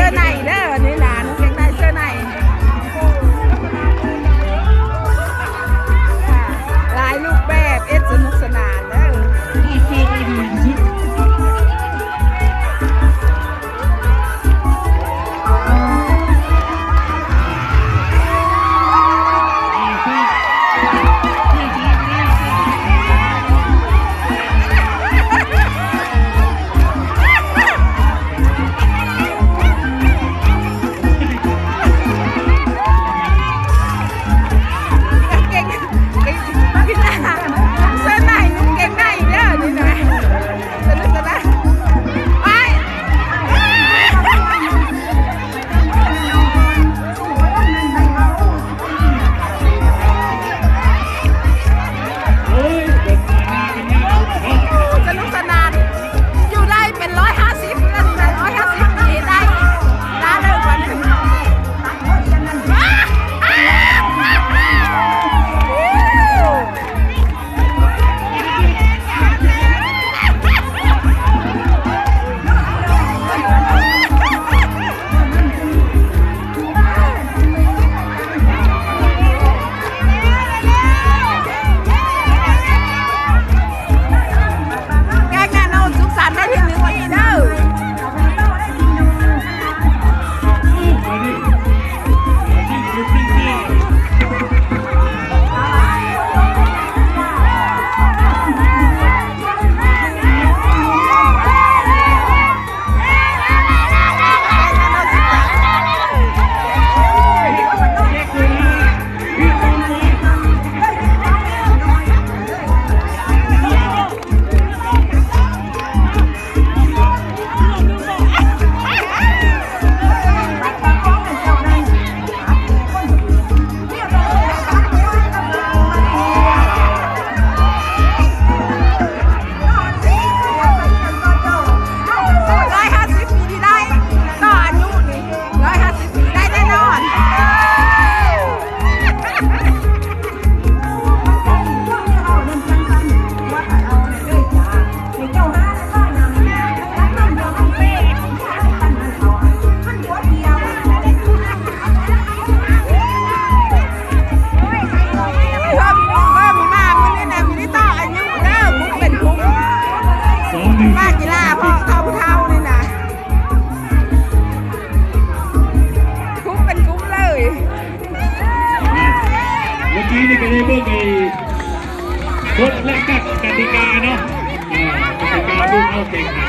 จอไหนเด้อ ลดและกติกาเนาะกติกาผู้เข้าแข่งขั